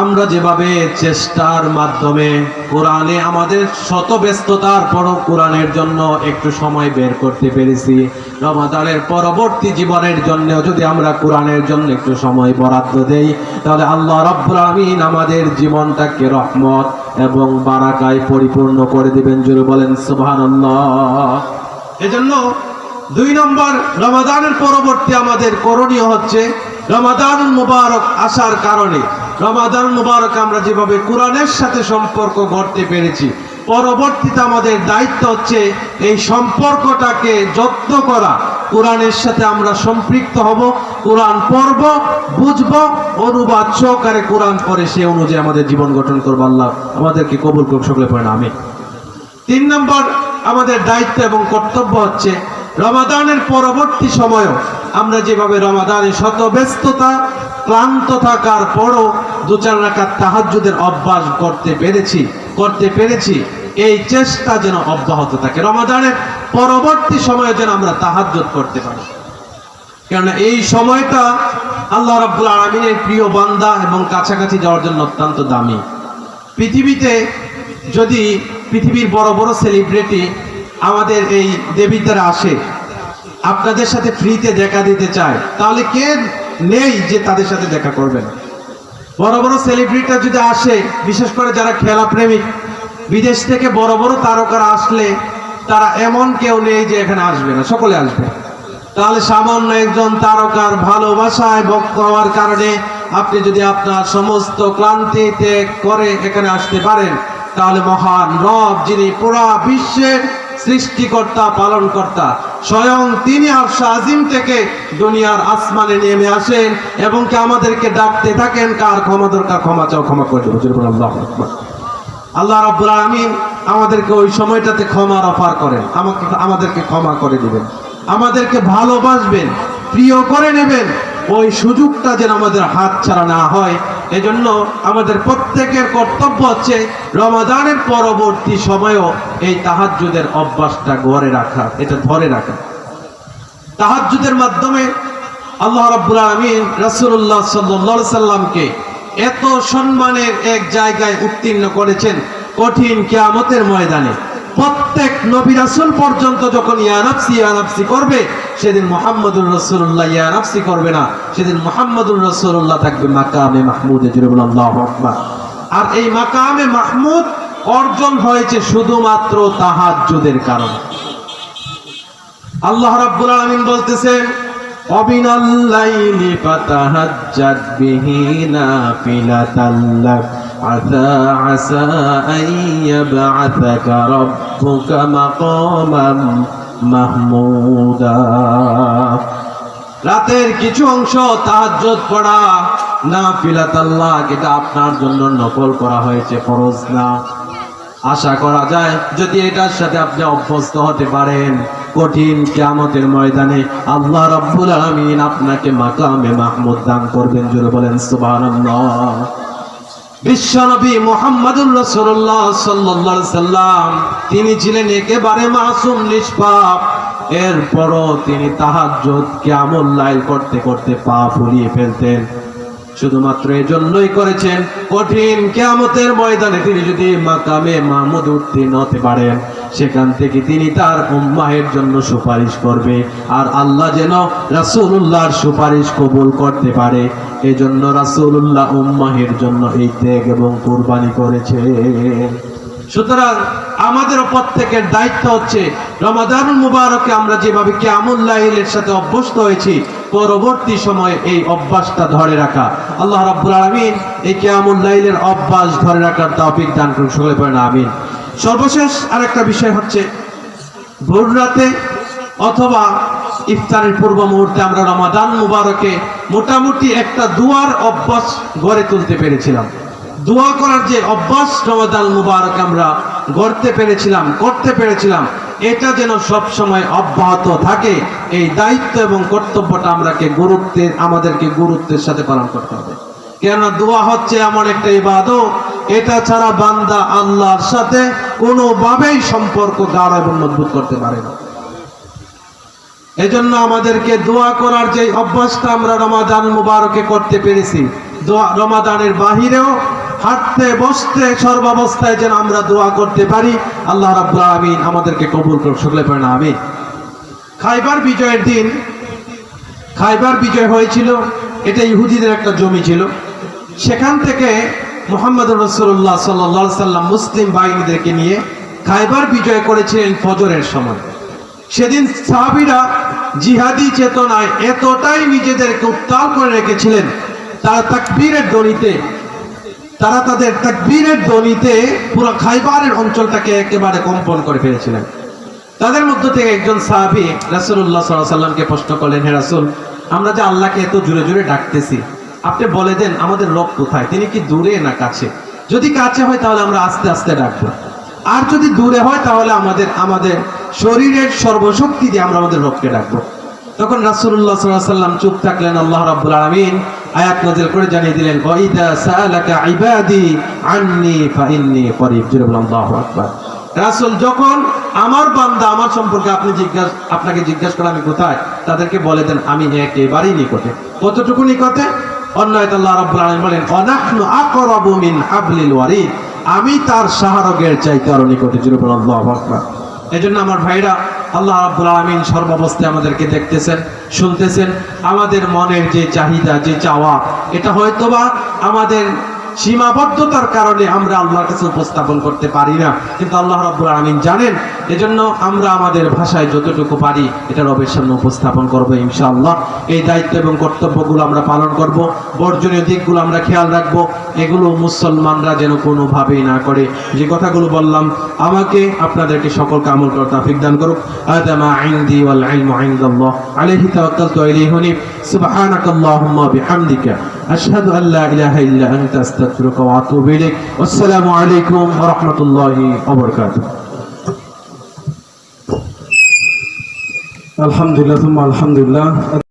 আমরা যেভাবে চেষ্টার মাধ্যমে কোরআনে আমাদের শত ব্যস্ততার পরও কোরআনের জন্য একটু সময় বের করতে পেরেছি, রমাদানের পরবর্তী জীবনের জন্য যদি আমরা কোরআনের জন্য একটু সময় বরাদ্দ দেই, তাহলে আল্লাহ আমিন আমাদের জীবনটাকে রহমত এবং বারাকায় পরিপূর্ণ করে দিবেন। জুড়ে বলেন, সুবহানাল্লাহ। এজন্য দুই নম্বর, রমাদানের পরবর্তী আমাদের করণীয় হচ্ছে রমাদান মুবারক আসার কারণে। রমাদান মুবারক আমরা যেভাবে কোরআনের সাথে সম্পর্ক গড়তে পেরেছি, পরবর্তীতে আমাদের দায়িত্ব হচ্ছে এই সম্পর্কটাকে যত্ন করা। কোরআনের সাথে আমরা সম্পৃক্ত হব, কোরআন পড়ব, বুঝব, অনুবাদ সহকারে কোরআন পড়ে সে অনুযায়ী আমাদের জীবন গঠন করব। আল্লাহ আমাদেরকে কবুল করুক, সকলে পড়ে আমি তিন নম্বর, আমাদের দায়িত্ব এবং কর্তব্য হচ্ছে রমাদানের পরবর্তী সময়ও আমরা যেভাবে রমাদানের শত ব্যস্ততা ক্লান্ত থাকার পরও দু চার রাখার তাহাজুদের অভ্যাস করতে পেরেছি করতে পেরেছি। এই চেষ্টা যেন অব্যাহত থাকে। রমাদানের পরবর্তী সময়ে যেন আমরা তাহাজ্জুদ করতে পারি। কেননা এই সময়টা আল্লাহ রাব্বুল আলমিনের প্রিয় বান্দা এবং কাছাকাছি যাওয়ার জন্য অত্যন্ত দামি। পৃথিবীতে যদি পৃথিবীর বড় বড় সেলিব্রিটি আমাদের এই দেবীতারা আসে, আপনাদের সাথে ফ্রিতে দেখা দিতে চায়, তাহলে কে নেই যে তাদের সাথে দেখা করবেন। বড় বড় সেলিব্রিটিরা যদি আসে, বিশেষ করে যারা খেলা প্রেমিক বিদেশ থেকে বড় বড় তারকারা আসলে তারা এমন কেউ নেই যে এখানে আসবে না, সকলে আসবে। তাহলে সামান্য একজন তারকার ভালোবাসায় ভক্ত হওয়ার কারণে আপনি যদি আপনার সমস্ত ক্লান্তি ত্যাগ করে এখানে আসতে পারেন, তাহলে মহান রব যিনি পুরা বিশ্বের সৃষ্টিকর্তা, পালনকর্তা স্বয়ং তিনি আর শাহিম থেকে দুনিয়ার আসমানে নেমে আসেন এবং কে আমাদেরকে ডাকতে থাকেন, কার ক্ষমা দরকার, ক্ষমা চাও, ক্ষমা করে আল্লাহ আল্লাহ রাব্বুল আমাদেরকে ওই সময়টাতে ক্ষমার অফার করেন। আমাকে আমাদেরকে ক্ষমা করে দিবেন। আমাদেরকে ভালোবাসবেন, প্রিয় করে নেবেন। ওই সুযোগটা যেন আমাদের হাত ছাড়া না হয়। এজন্য আমাদের প্রত্যেকের কর্তব্য হচ্ছে রমাদানের পরবর্তী সময়েও এই তাহাজ্জুদের অভ্যাসটা গড়ে রাখা, এটা ধরে রাখা। তাহাজ্জুদের মাধ্যমে আল্লাহ রাব্বুল আলামিন রাসূলুল্লাহ সাল্লাল্লাহু সাল্লামকে এত সম্মানের এক জায়গায় উত্তীর্ণ করেছেন কঠিন কিয়ামতের ময়দানে। প্রত্যেক নবী রাসূল পর্যন্ত যখন ইয়ানাফসি ইয়ানাফসি করবে, সেদিন মুহাম্মদুর রাসূলুল্লাহ ইয়ানাফসি করবে না। সেদিন মুহাম্মদুর রাসূলুল্লাহ থাকবে মাকামে মাহমুদে আকবার। আর এই মাকামে মাহমুদ অর্জন হয়েছে শুধুমাত্র তাহাজ্জুদের কারণে। আল্লাহ রাব্বুল আলামিন বলতেছেন অবিনাল লাইলি ফাতাহাজ্জাদ বিহি নাফিলাতাল আসা আসা আন ইয়াবআসাকা রাব্বুকা মাকামান মাহমুদা রাতের কিছু অংশ তাহাজ্জুদ পড়া নাফিলাতাল্লাহ এটা আপনার জন্য নকল করা হয়েছে, ফরজ না। আশা করা যায়, যদি এটার সাথে আপনি অভ্যস্ত হতে পারেন, কঠিন কিয়ামতের ময়দানে আল্লাহ রাব্বুল আলামিন আপনাকে মাকামে মাহমুদ দান করবেন জুড়ে বলেন সুবহানাল্লাহ। বিশ্বনবী মোহাম্মদুর রসুল্লাহ সাল্লাহ সাল্লাম, তিনি ছিলেন একেবারে মাসুম, নিষ্পাপ। এরপরও তিনি তাহাজ্জুদ কেমন লাইল করতে করতে পা ফুলিয়ে ফেলতেন। শুধুমাত্র এজন্যই করেছেন কঠিন কেয়ামতের ময়দানে তিনি যদি মাকামে মাহমুদ উত্তীর্ণ হতে পারেন, সেখান থেকে তিনি তার উম্মাহের জন্য সুপারিশ করবে। আর আল্লাহ যেন রাসূলুল্লাহর সুপারিশ কবুল করতে পারে, এজন্য রাসূলুল্লাহ উম্মাহের জন্য এই ত্যাগ এবং কোরবানি করেছে সুতরাং আমাদের প্রত্যেকের দায়িত্ব হচ্ছে রমাদান মুবারকে আমরা যেভাবে কিয়ামুল্লাহিলের সাথে অভ্যস্ত হয়েছি পরবর্তী সময়ে এই অভ্যাসটা ধরে রাখা। আল্লাহ রাব্বুল আলামিন এই কিয়ামুল্লাহিলের অভ্যাস ধরে রাখার তৌফিক দান করুন, সকলে পড়েন আমিন। সর্বশেষ আরেকটা বিষয় হচ্ছে, ভোর রাতে অথবা ইফতারের পূর্ব মুহূর্তে আমরা রমাদান মুবারকে মোটামুটি একটা দুয়ার অভ্যাস গড়ে তুলতে পেরেছিলাম। দোয়া করার যে অভ্যাস রমাদান মুবারক আমরা গড়তে পেরেছিলাম, করতে পেরেছিলাম, এটা যেন সব সময় অব্যাহত থাকে, এই দায়িত্ব এবং কর্তব্যটা আমরাকে গুরুত্বের, আমাদেরকে গুরুত্বের সাথে পালন করতে হবে। কেননা দোয়া হচ্ছে এমন একটা ইবাদত, এটা ছাড়া বান্দা আল্লাহর সাথে কোনোভাবেই সম্পর্ক গাঢ় এবং মজবুত করতে পারে না। এজন্য আমাদেরকে দোয়া করার যে অভ্যাসটা আমরা রমাদান মুবারকে করতে পেরেছি রমাদানের বাহিরেও হাঁটতে, বসতে, সর্বাবস্থায় যেন আমরা দোয়া করতে পারি। আল্লাহ রাব্বুল আমিন আমাদেরকে কবুল করুক, সকলে পড়েন আমিন। খাইবার বিজয়ের দিন, খাইবার বিজয় হয়েছিল, এটা ইহুদিদের একটা জমি ছিল। সেখান থেকে মোহাম্মদ রসুল্লাহ সাল্লাহ সাল্লাম মুসলিম বাহিনীদেরকে নিয়ে খাইবার বিজয় করেছিলেন ফজরের সময়। সেদিন সাহাবিরা জিহাদি চেতনায় এতটাই নিজেদেরকে উত্তাল করে রেখেছিলেন, তারা তাকবীরের দড়িতে তারা তাদের তাকবীরের ধ্বনিতে পুরো খাইবারের অঞ্চলটাকে একেবারে কম্পন করে ফেলেছিলেন। তাদের মধ্য থেকে একজন সাহাবি আলাইহি সাল্লামকে প্রশ্ন করলেন, হে রাসূল, আমরা যে আল্লাহকে এত জোরে জোরে ডাকতেছি, আপনি বলে দেন আমাদের লোক কোথায়? তিনি কি দূরে না কাছে? যদি কাছে হয় তাহলে আমরা আস্তে আস্তে ডাকবো। আর যদি দূরে হয় তাহলে আমাদের আমাদের শরীরের সর্বশক্তি দিয়ে আমরা আমাদের রবকে ডাকবো। তখন আলাইহি সাল্লাম চুপ থাকলেন, আল্লাহ রাব্বুল আলামিন আয়াত নাযিল করে জানিয়ে দিলেন ওয়াইদা সাআলাকা ইবাদি আন্নি ফাইন্নি করিব। আল্লাহু আকবার। রাসূল যখন আমার বান্দা আমার সম্পর্কে আপনি জিজ্ঞাসা, আপনাকে জিজ্ঞাসা করে আমি কোথায়? তাদেরকে বলে দেন, আমি একেবারেই নিকটে। কতটুকু নিকটে? অন্য আল্লাহ রাব্বুল আলামিন বলেন অনাহনু আকরাবু মিন হাবলিল ওয়ারিদ। আমি তার শাহরগের চাইতে আরও নিকটে, জুরে বললাম আল্লাহু আকবার। এজন্য আমার ভাইরা আল্লাহ আব্দুল আহমিন সর্বাবস্থায় আমাদেরকে দেখতেছেন, শুনতেছেন। আমাদের মনের যে চাহিদা, যে চাওয়া, এটা হয়তোবা আমাদের সীমাবদ্ধতার কারণে আমরা আল্লাহর কাছে উপস্থাপন করতে পারি না। কিন্তু আল্লাহ রাবুল আহমিন জানেন এজন্য আমরা আমাদের ভাষায় যতটুকু পারি এটা রবের সামনে উপস্থাপন করব ইনশাআল্লাহ। এই দায়িত্ব এবং কর্তব্যগুলো আমরা পালন করব, বর্জনীয় দিকগুলো আমরা খেয়াল রাখব, এগুলো মুসলমানরা যেন কোনোভাবেই না করে। যে কথাগুলো বললাম, আমাকে আপনাদেরকে সকলকে আমল করার তাফিক দান করুক। আদামা ইনদি ওয়াল ইলমু ইনদাল্লাহ আলাইহি তাওয়াক্কালতু ইলাইহি আলাইকুম ওয়া الحمد لله ثم الحمد لله.